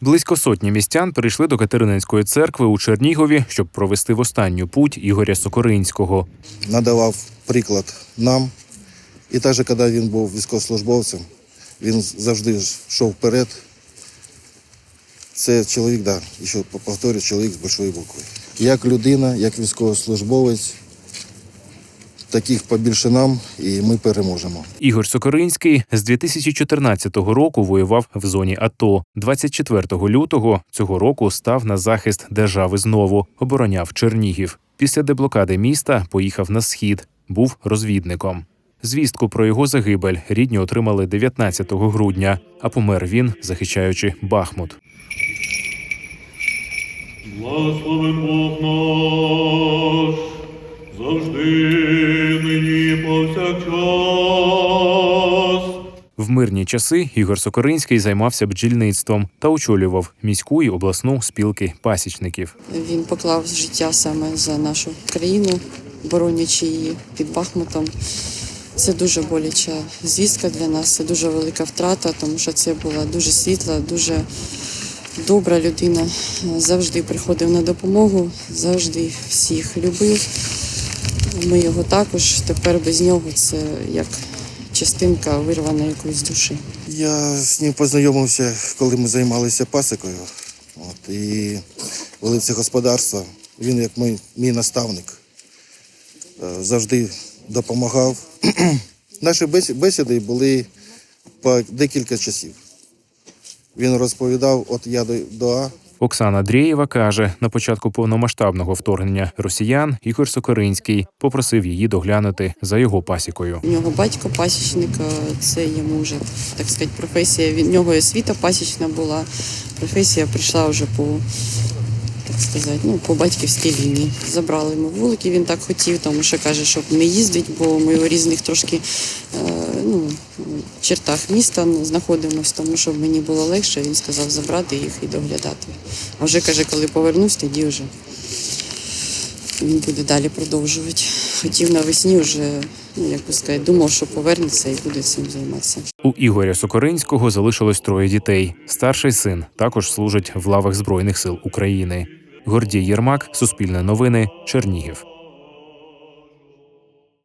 Близько сотні містян прийшли до Катерининської церкви у Чернігові, щоб провести в останню путь Ігоря Сокоринського. надавав приклад нам. І також, коли він був військовослужбовцем, він завжди йшов вперед. Це чоловік, да, і ще повторюю, чоловік з большої букви. Як людина, як військовослужбовець, таких побільше нам, і ми переможемо. Ігор Сокоринський з 2014 року воював в зоні АТО. 24 лютого цього року став на захист держави знову, обороняв Чернігів. Після деблокади міста поїхав на схід, був розвідником. Звістку про його загибель рідні отримали 19 грудня, а помер він, захищаючи Бахмут. Бог наш, завжди нині повсякчас. В мирні часи Ігор Сокоринський займався бджільництвом та очолював міську і обласну спілки пасічників. Він поклав життя саме за нашу країну, боронячи її під Бахмутом. Це дуже боляча звістка для нас, це дуже велика втрата, тому що це була дуже світла, дуже добра людина. Завжди приходив на допомогу, завжди всіх любив. Ми його також. Тепер без нього це як частинка вирвана якоїсь душі. Я з ним познайомився, коли ми займалися пасікою. От, і вели це господарство. Він, як мій, мій наставник, е, завжди допомагав. Наші бесіди були по декілька часів. Він розповідав от я до А. Оксана Дрєєва каже, на початку повномасштабного вторгнення росіян Ігор Сокоринський попросив її доглянути за його пасікою. У нього батько пасічник, е, це йому вже так сказати, професія. Від нього освіта пасічна була. Професія прийшла вже по так сказати, ну по батьківській лінії. Забрали йому вулики. Він так хотів, тому що каже, щоб не їздить, бо ми у різних трошки е, ну, чертах міста знаходимося, тому щоб мені було легше. Він сказав забрати їх і доглядати. А вже каже, коли повернусь, тоді вже він буде далі продовжувати. Хотів навесні вже, ну як пускай, думав, що повернеться і буде цим займатися. У Ігоря Сокоринського залишилось троє дітей. Старший син також служить в лавах Збройних сил України. Гордій Єрмак, Суспільне новини, Чернігів.